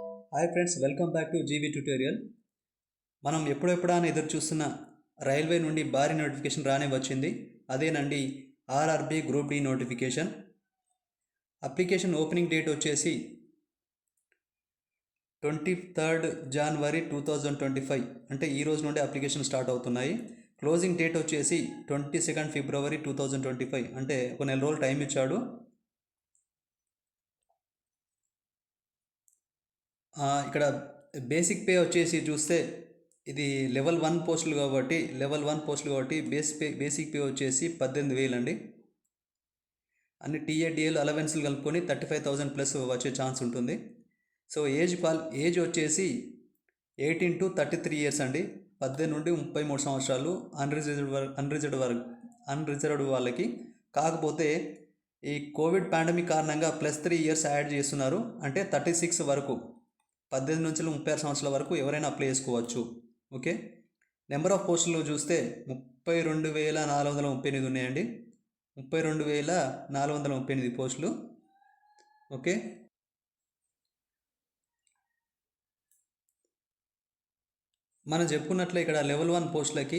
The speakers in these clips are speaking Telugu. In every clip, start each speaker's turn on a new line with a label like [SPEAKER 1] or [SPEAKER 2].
[SPEAKER 1] Hi friends welcome back to GV tutorial మనం ఎప్పుడెప్పుడా ఎదురు చూస్తున్న రైల్వే నుండి భారీ నోటిఫికేషన్ రానే వచ్చింది. అదేనండి RRB group D notification. Application opening date వచ్చేసి twenty third January two thousand twenty five. అంటే ఈ రోజు నుండి అప్లికేషన్ స్టార్ట్ అవుతున్నాయి. క్లోజింగ్ డేట్ వచ్చేసి twenty second February two thousand twenty five. అంటే ఒక నెల రోజులు టైం ఇచ్చాడు. ఇక్కడ బేసిక్ పే వచ్చేసి చూస్తే ఇది లెవెల్ వన్ పోస్టులు కాబట్టి లెవెల్ వన్ పోస్టులు కాబట్టి బేస్ పే బేసిక్ పే వచ్చేసి పద్దెనిమిది వేలు అండి అన్ని టీఏడిఎల్ అలవెన్స్లు కలుపుకొని థర్టీ ఫైవ్ థౌజండ్ ప్లస్ వచ్చే ఛాన్స్ ఉంటుంది. సో ఏజ్ పాల్ ఏజ్ వచ్చేసి eighteen to thirty three years అండి. పద్దెనిమిది నుండి ముప్పై మూడు సంవత్సరాలు అన్రిజర్వ్డ్ వర్ అన్రిజర్వ్డ్ వర్ అన్రిజర్వ్డ్ వాళ్ళకి. కాకపోతే ఈ కోవిడ్ పాండమిక్ కారణంగా ప్లస్ త్రీ ఇయర్స్ యాడ్ చేస్తున్నారు. అంటే థర్టీ సిక్స్ వరకు. పద్దెనిమిది నుంచి ముప్పై ఆరు సంవత్సరాల వరకు ఎవరైనా అప్లై చేసుకోవచ్చు. ఓకే నెంబర్ ఆఫ్ పోస్టులు చూస్తే ముప్పై రెండు వేల నాలుగు వందల ముప్పై ఎనిమిది ఉన్నాయండి. ముప్పై రెండు వేల నాలుగు వందల ముప్పై ఎనిమిది పోస్టులు ఓకే మనం చెప్పుకున్నట్లు ఇక్కడ లెవెల్ వన్ పోస్టులకి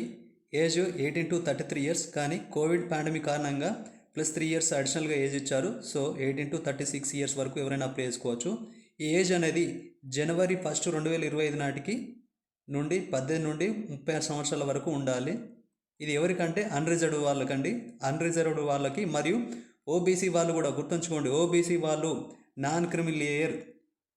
[SPEAKER 1] age eighteen to thirty three years కానీ కోవిడ్ పాండమిక్ కారణంగా ప్లస్ త్రీ ఇయర్స్ అడిషనల్గా ఏజ్ ఇచ్చారు. So eighteen to thirty six years వరకు ఎవరైనా అప్లై చేసుకోవచ్చు. ఏజ్ అనేది జనవరి ఫస్ట్ రెండు వేల ఇరవై ఐదు నాటికి నుండి పద్దెనిమిది నుండి ముప్పై ఆరు సంవత్సరాల వరకు ఉండాలి. ఇది ఎవరికంటే అన్రిజర్వ్డ్ వాళ్ళకండి. అన్రిజర్వ్డ్ వాళ్ళకి మరియు ఓబీసీ వాళ్ళు కూడా గుర్తుంచుకోండి. ఓబీసీ వాళ్ళు non creamy layer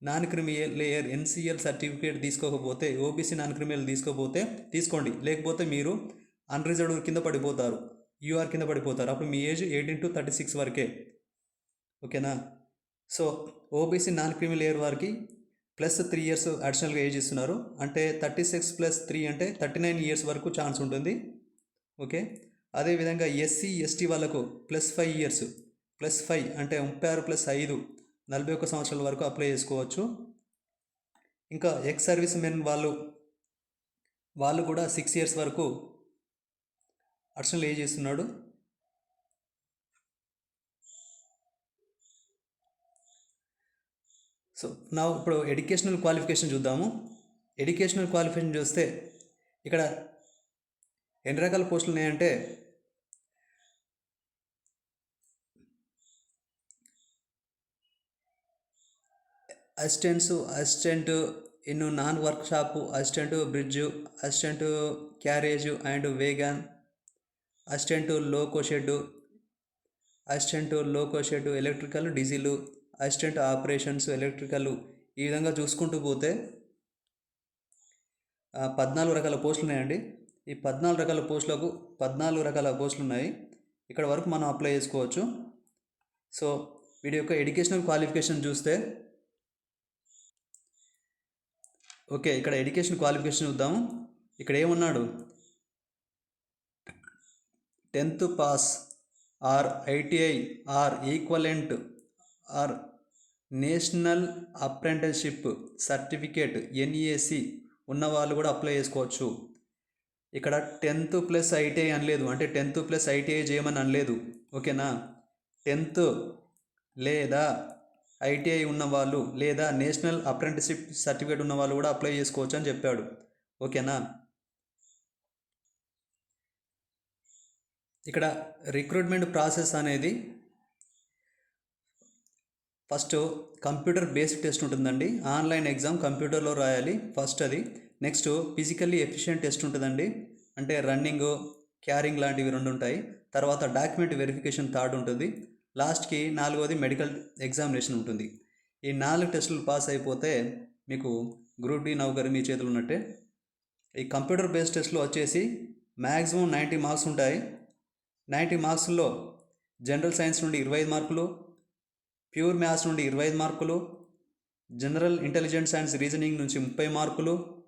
[SPEAKER 1] non creamy layer NCL certificate తీసుకోకపోతే ఓబీసీ నాన్ క్రిమియల్ తీసుకోకపోతే తీసుకోండి. లేకపోతే మీరు అన్రిజర్వ్డ్ కింద పడిపోతారు. యూఆర్ కింద పడిపోతారు. అప్పుడు మీ age eighteen to thirty six వరకే. ఓకేనా? So OBC non creamy layer వారికి ప్లస్ త్రీ ఇయర్స్ అడిషనల్గా ఏజ్ ఇస్తున్నారు. అంటే థర్టీ సిక్స్ ప్లస్ త్రీ అంటే థర్టీ నైన్ ఇయర్స్ వరకు ఛాన్స్ ఉంటుంది. ఓకే? అదేవిధంగా ఎస్సీ ఎస్టీ వాళ్ళకు plus five years plus five అంటే ముప్పై ఆరు ప్లస్ ఐదు నలభై ఒక్క సంవత్సరాల వరకు అప్లై చేసుకోవచ్చు. ఇంకా ఎక్స్ సర్వీస్ మెన్ వాళ్ళు వాళ్ళు కూడా సిక్స్ ఇయర్స్ వరకు అడిషనల్ ఏజ్ ఇస్తున్నాడు. సో నా ఇప్పుడు ఎడ్యుకేషనల్ క్వాలిఫికేషన్ చూద్దాము. ఎడ్యుకేషనల్ క్వాలిఫికేషన్ చూస్తే ఇక్కడ ఎన్ని రకాల పోస్టులు ఉన్నాయంటే assistants assistant in non workshop assistant bridge assistant carriage and wagon assistant loco shed assistant loco shed electrical diesel assistant operations electrical ఈ విధంగా చూసుకుంటూ పోతే పద్నాలుగు రకాల పోస్టులు ఉన్నాయండి. ఈ పద్నాలుగు రకాల పోస్టులకు పద్నాలుగు రకాల పోస్టులు ఉన్నాయి. ఇక్కడ వరకు మనం అప్లై చేసుకోవచ్చు. సో వీడి యొక్క ఎడ్యుకేషనల్ క్వాలిఫికేషన్ చూస్తే ఓకే ఇక్కడ ఎడ్యుకేషన్ క్వాలిఫికేషన్ చూద్దాము. ఇక్కడ ఏమున్నాడు? Tenth pass or ITI or equivalent or national apprenticeship certificate NEAC ఉన్నవాళ్ళు కూడా అప్లై చేసుకోవచ్చు. ఇక్కడ టెన్త్ ప్లస్ ఐటీఐ అనలేదు అంటే టెన్త్ ప్లస్ ఐటీఐ చేయమని అనలేదు ఓకేనా? టెన్త్ లేదా ఐటీఐ ఉన్నవాళ్ళు లేదా నేషనల్ అప్రెంటిస్షిప్ సర్టిఫికేట్ ఉన్నవాళ్ళు కూడా అప్లై చేసుకోవచ్చు అని చెప్పాడు ఓకేనా? ఇక్కడ రిక్రూట్మెంట్ ప్రాసెస్ అనేది ఫస్ట్ కంప్యూటర్ బేస్డ్ టెస్ట్ ఉంటుందండి. ఆన్లైన్ ఎగ్జామ్ కంప్యూటర్లో రాయాలి ఫస్ట్ అది. నెక్స్ట్ ఫిజికల్లీ ఎఫిషియెంట్ టెస్ట్ ఉంటుందండి. అంటే రన్నింగ్ క్యారింగ్ లాంటివి రెండు ఉంటాయి. తర్వాత డాక్యుమెంట్ వెరిఫికేషన్ థర్డ్ ఉంటుంది. లాస్ట్కి నాలుగవది మెడికల్ ఎగ్జామినేషన్ ఉంటుంది. ఈ నాలుగు టెస్టులు పాస్ అయిపోతే మీకు గ్రూప్ డి నౌకరి మీ చేతులు ఉన్నట్టే. ఈ కంప్యూటర్ బేస్డ్ టెస్ట్లో వచ్చేసి మ్యాక్సిమం నైంటీ మార్క్స్ ఉంటాయి. నైంటీ మార్క్స్లో జనరల్ సైన్స్ నుండి ఇరవై ఐదు మార్కులు ప్యూర్ మ్యాథ్స్ నుండి ఇరవై ఐదు మార్కులు జనరల్ ఇంటెలిజెన్స్ సైన్స్ రీజనింగ్ నుంచి ముప్పై మార్కులు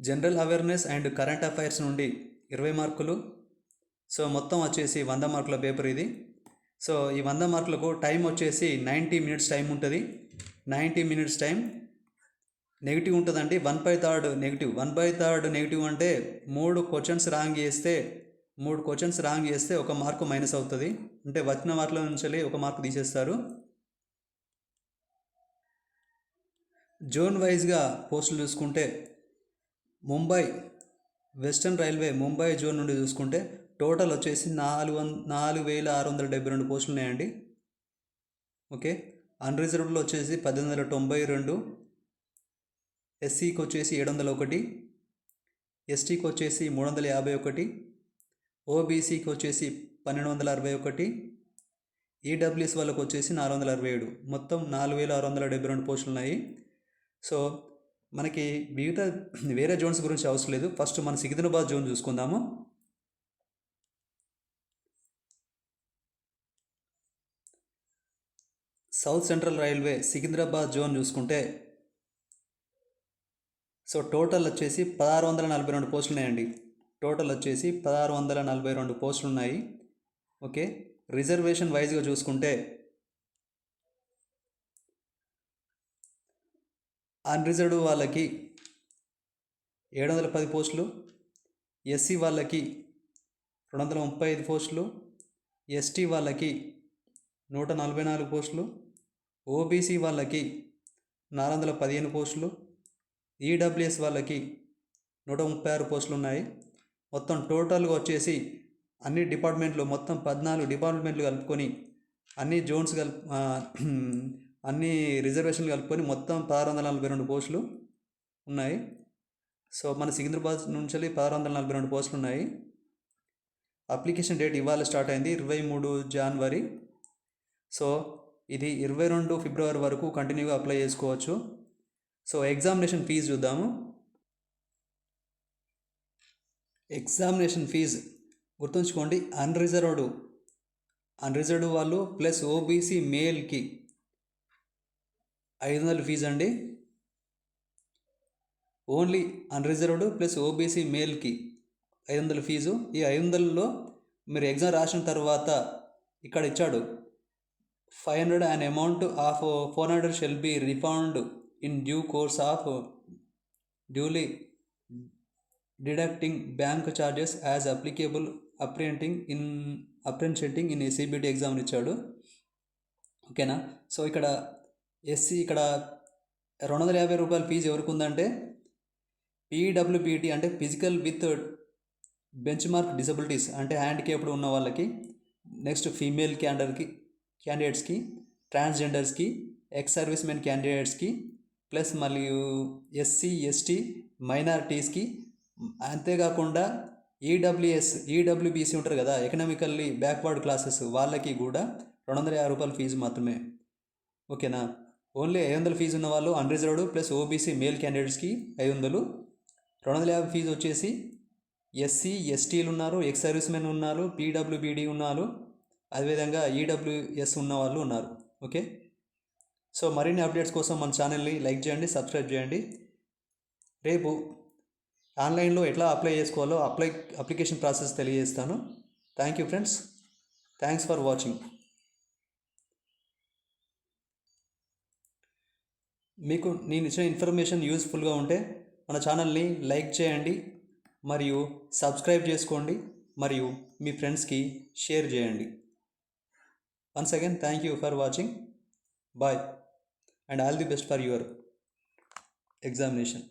[SPEAKER 1] general awareness and current affairs నుండి ఇరవై మార్కులు. సో మొత్తం వచ్చేసి వంద మార్కుల పేపర్ ఇది. సో ఈ వంద మార్కులకు టైం వచ్చేసి నైంటీ మినిట్స్ టైం ఉంటుంది. నైంటీ మినిట్స్ టైం నెగిటివ్ ఉంటుందండి. One by third negative. One by third negative అంటే మూడు క్వశ్చన్స్ రాంగ్ చేస్తే మూడు క్వశ్చన్స్ రాంగ్ చేస్తే ఒక మార్కు మైనస్ అవుతుంది. అంటే వచ్చిన వాటిలో నుంచి ఒక మార్కు తీసేస్తారు. జోన్ వైజ్గా పోస్టులు చూసుకుంటే Mumbai western railway Mumbai zone నుండి చూసుకుంటే టోటల్ వచ్చేసి నాలుగు వం నాలుగు వేల ఆరు వందల డెబ్బై రెండు పోస్టులు ఉన్నాయండి. ఓకే? అన్రిజర్వ్డ్లో వచ్చేసి పద్దెనిమిది వందల తొంభై రెండు. ఎస్సీకి వచ్చేసి ఏడు వందల ఒకటి. ఎస్టీకి వచ్చేసి మూడు వందల యాభై ఒకటి. ఓబీసీకి వచ్చేసి పన్నెండు వందల అరవై ఒకటి ఈడబ్ల్యూఎస్ వాళ్ళకి వచ్చేసి నాలుగు వందల అరవై ఏడు. మొత్తం నాలుగు వేల ఆరు వందల డెబ్బై రెండు పోస్టులు ఉన్నాయి సో మనకి మిగతా వేరే జోన్స్ గురించి అవసరం లేదు. ఫస్ట్ మన సికింద్రాబాద్ జోన్ చూసుకుందాము. South central railway Secunderabad zone చూసుకుంటే సో టోటల్ వచ్చేసి పదహారు వందల నలభై రెండు పోస్టులు ఉన్నాయండి టోటల్ వచ్చేసి పదహారు వందల నలభై రెండు పోస్టులు ఉన్నాయి ఓకే రిజర్వేషన్ వైజ్గా చూసుకుంటే అన్రిజర్వ్డ్ వాళ్ళకి ఏడు వందల పది పోస్టులు ఎస్సీ వాళ్ళకి రెండు వందల ముప్పై ఐదు పోస్టులు ఎస్టీ వాళ్ళకి నూట నలభై నాలుగు పోస్టులు ఓబీసీ వాళ్ళకి నాలుగు వందల పదిహేను పోస్టులు ఈడబ్ల్యూఎస్ వాళ్ళకి నూట ముప్పై ఆరు పోస్టులు ఉన్నాయి మొత్తం టోటల్గా వచ్చేసి అన్ని డిపార్ట్మెంట్లు మొత్తం పద్నాలుగు డిపార్ట్మెంట్లు కలుపుకొని అన్ని జోన్స్ కలుపు అన్ని రిజర్వేషన్లు కలుపుకొని మొత్తం పదహారు వందల నలభై రెండు పోస్టులు ఉన్నాయి. సో మన సికింద్రాబాద్ నుంచి పదహారు వందల నలభై రెండు పోస్టులు ఉన్నాయి. అప్లికేషన్ డేట్ ఇవాళ స్టార్ట్ అయింది ఇరవై మూడు జనవరి. సో ఇది ఇరవై రెండు ఫిబ్రవరి వరకు కంటిన్యూగా అప్లై చేసుకోవచ్చు. సో ఎగ్జామినేషన్ ఫీజు చూద్దాము. Examination fee. గుర్తుంచుకోండి అన్రిజర్వ్డ్ అన్రిజర్వ్డ్ వాళ్ళు ప్లస్ ఓబీసీ మేల్కి ఐదు వందల ఫీజు అండి. ఓన్లీ అన్రిజర్వ్డ్ ప్లస్ ఓబీసీ మేల్కి ఐదు వందల ఫీజు. ఈ ఐదు వందలలో మీరు ఎగ్జామ్ రాసిన తర్వాత ఇక్కడ ఇచ్చాడు five hundred and amount of four hundred shall be refund in due course of duly deducting bank charges as applicable appearing in appearing in CBT exam ఇచ్చాడు. ఓకేనా సో ఇక్కడ ఎస్సీ ఇక్కడ రెండు వందల యాభై రూపాయల ఫీజు ఎవరికి ఉందంటే పీడబ్ల్యూబీటీ అంటే physical with benchmark disabilities అంటే హ్యాండిక్యాప్డ్ ఉన్న వాళ్ళకి నెక్స్ట్ ఫీమేల్ క్యాండర్కి క్యాండిడేట్స్కి ట్రాన్స్జెండర్స్కి ఎక్స్ సర్వీస్ మెన్ క్యాండిడేట్స్కి ప్లస్ మరియు ఎస్సీ ఎస్టీ మైనారిటీస్కి అంతేకాకుండా ఈడబ్ల్యూఎస్ ఈడబ్ల్యూబీసీ ఉంటారు కదా ఎకనామికల్లీ బ్యాక్వర్డ్ క్లాసెస్ వాళ్ళకి కూడా రెండు వందల యాభై రూపాయల ఫీజు మాత్రమే. ఓకేనా? ఓన్లీ ఐదు వందల ఫీజు ఉన్న వాళ్ళు అన్రిజర్వ్డ్ ప్లస్ ఓబీసీ మేల్ క్యాండిడేట్స్కి ఐదు వందలు రెండు వందల యాభై ఫీజు వచ్చేసి ఎస్సీ ఎస్టీలు ఉన్నారు ఎక్స్ సర్వీస్ మెన్ ఉన్నారు పీడబ్ల్యూబీడీ ఉన్నారు అదేవిధంగా ఈడబ్ల్యూఎస్ ఉన్న వాళ్ళు ఉన్నారు. ఓకే? సో మరిన్ని అప్డేట్స్ కోసం మన ఛానల్ని లైక్ చేయండి సబ్స్క్రైబ్ చేయండి. రేపు ఆన్లైన్లో ఎట్లా అప్లై చేసుకోవాలో అప్లై అప్లికేషన్ ప్రాసెస్ తెలియజేస్తాను. Thank you friends thanks for watching మీకు నేను ఇచ్చిన ఇన్ఫర్మేషన్ యూస్ఫుల్గా ఉంటే మన ఛానల్ని లైక్ చేయండి మరియు సబ్స్క్రైబ్ చేసుకోండి మరియు మీ ఫ్రెండ్స్కి షేర్ చేయండి. Once again thank you for watching bye and all the best for your examination